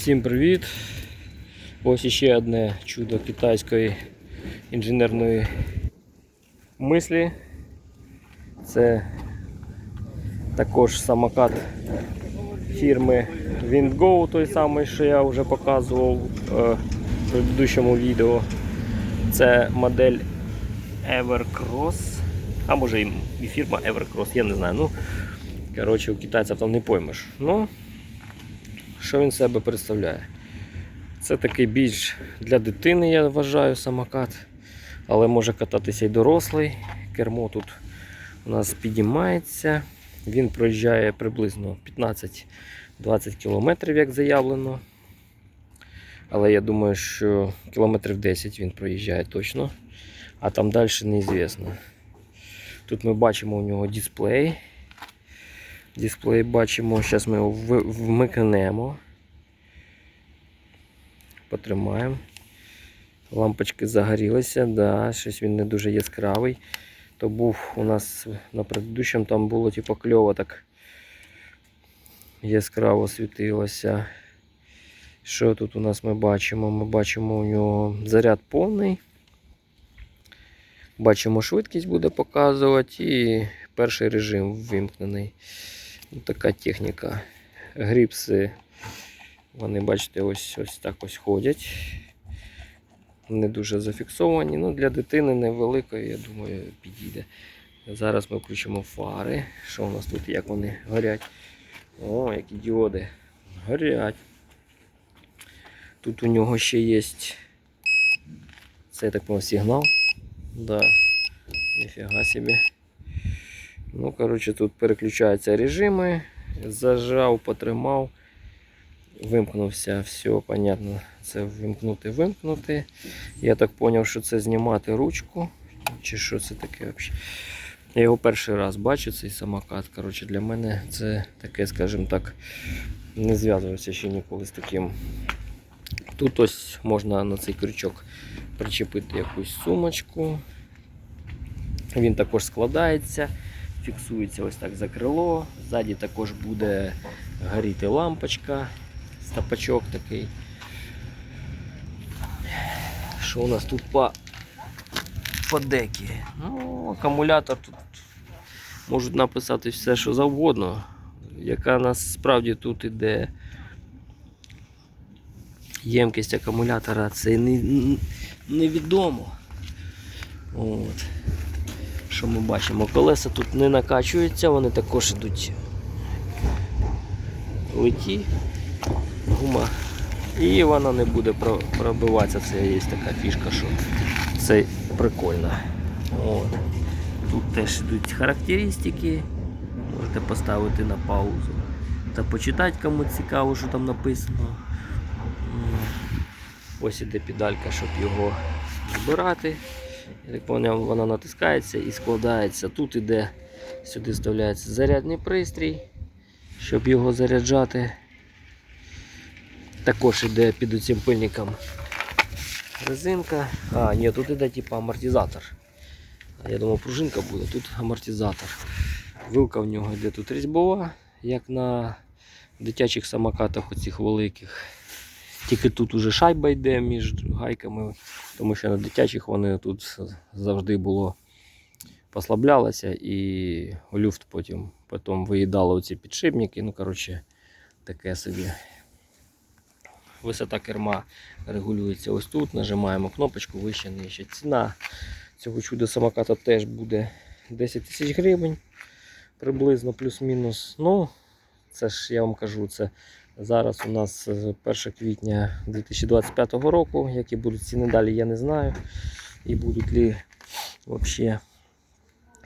Всім привіт! Ось іще одне чудо китайської інженерної мислі. Це також самокат фірми WindGo, той самий, що я вже показував е, в предыдущому відео. Це модель Evercross. А може і фірма Evercross, я не знаю. Ну, коротше, у китайців там не поймеш. Ну, що він себе представляє? Це такий більш для дитини, я вважаю, самокат. Але може кататися й дорослий. Кермо тут у нас підіймається. Він проїжджає приблизно 15-20 км, як заявлено. Але я думаю, що кілометрів 10 він проїжджає точно. А там далі неізвісно. Тут ми бачимо у нього дисплей. Дисплей бачимо, зараз ми його вмикнемо. Потримаємо. Лампочки загорілися, да, щось він не дуже яскравий. То був у нас на предыдущому там було типу кльово так яскраво світилося. Що тут у нас ми бачимо? Ми бачимо у нього заряд повний. Бачимо, швидкість буде показувати і перший режим вимкнений. Така техніка. Гріпси, вони, бачите, ось ось так ось ходять. Не дуже зафіксовані. Ну, для дитини невеликої, я думаю, підійде. Зараз ми включимо фари. Що у нас тут, як вони горять? О, які діоди. Горять. Тут у нього ще є. Це так сигнал. Да. Ніфіга собі. Ну, коротше, тут переключаються режими. Зажав, потримав, вимкнувся, все, понятно. Це вимкнути, вимкнути. Я так зрозумів, що це знімати ручку. Чи що це таке взагалі? Я його перший раз бачу, цей самокат. Коротше, для мене це таке, скажімо так, не зв'язувався ще ніколи з таким. Тут ось можна на цей крючок причепити якусь сумочку. Він також складається, фіксується ось так за крило. Ззаді також буде горіти лампочка, стапачок такий. Що у нас тут по, по декі? Ну, акумулятор тут можуть написати все, що завгодно. Яка насправді тут іде ємкість акумулятора, це не, невідомо. От. Що ми бачимо? Колеса тут не накачуються, вони також йдуть литі, гума. І вона не буде пробиватися. Це є така фішка, що це прикольно. От. Тут теж йдуть характеристики. Можете поставити на паузу та почитати, кому цікаво, що там написано. Ось іде педалька, щоб його збирати. Я так поняв, вона натискається і складається. Тут іде, сюди вставляється зарядний пристрій, щоб його заряджати. Також іде під цим пильником резинка. А, ні, тут іде типу амортизатор. Я думав, пружинка буде, тут амортизатор. Вилка в нього йде тут різьбова, як на дитячих самокатах оцих великих. Тільки тут уже шайба йде між гайками, тому що на дитячих вони тут завжди було послаблялося і люфт потім, потім виїдало оці підшипники. Ну, коротше, таке собі. Висота керма регулюється ось тут. Нажимаємо кнопочку вище нижче. Ціна цього чудо самоката теж буде 10 тисяч гривень приблизно плюс-мінус. Ну, це ж я вам кажу, це зараз у нас е, 1 квітня 2025 року. Які будуть ціни далі, я не знаю. І будуть ли взагалі.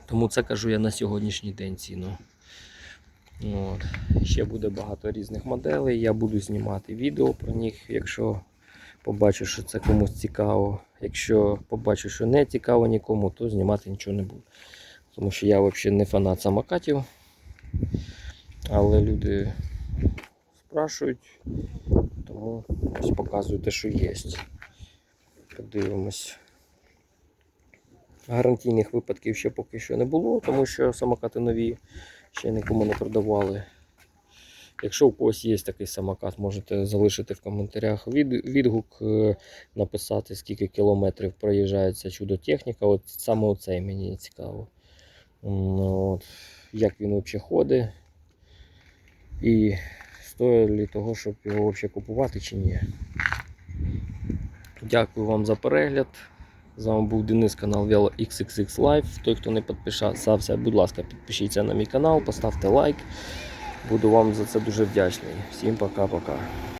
Тому це кажу я на сьогоднішній день ціну. От. Ще буде багато різних моделей. Я буду знімати відео про них, якщо побачу, що це комусь цікаво. Якщо побачу, що не цікаво нікому, то знімати нічого не буду. Тому що я взагалі не фанат самокатів. Але люди спрашують, тому ось показую те, що є. Подивимось. Гарантійних випадків ще поки що не було, тому що самокати нові ще нікому не продавали. Якщо у когось є такий самокат, можете залишити в коментарях від, відгук, е, написати, скільки кілометрів проїжджає ця чудо-техніка. От саме оцей мені цікаво. От, як він взагалі ходить. І стоїть того, щоб його взагалі купувати чи ні. Дякую вам за перегляд. З вами був Денис, канал Velo XXX Live. Той, хто не підписався, будь ласка, підпишіться на мій канал, поставте лайк. Буду вам за це дуже вдячний. Всім пока-пока.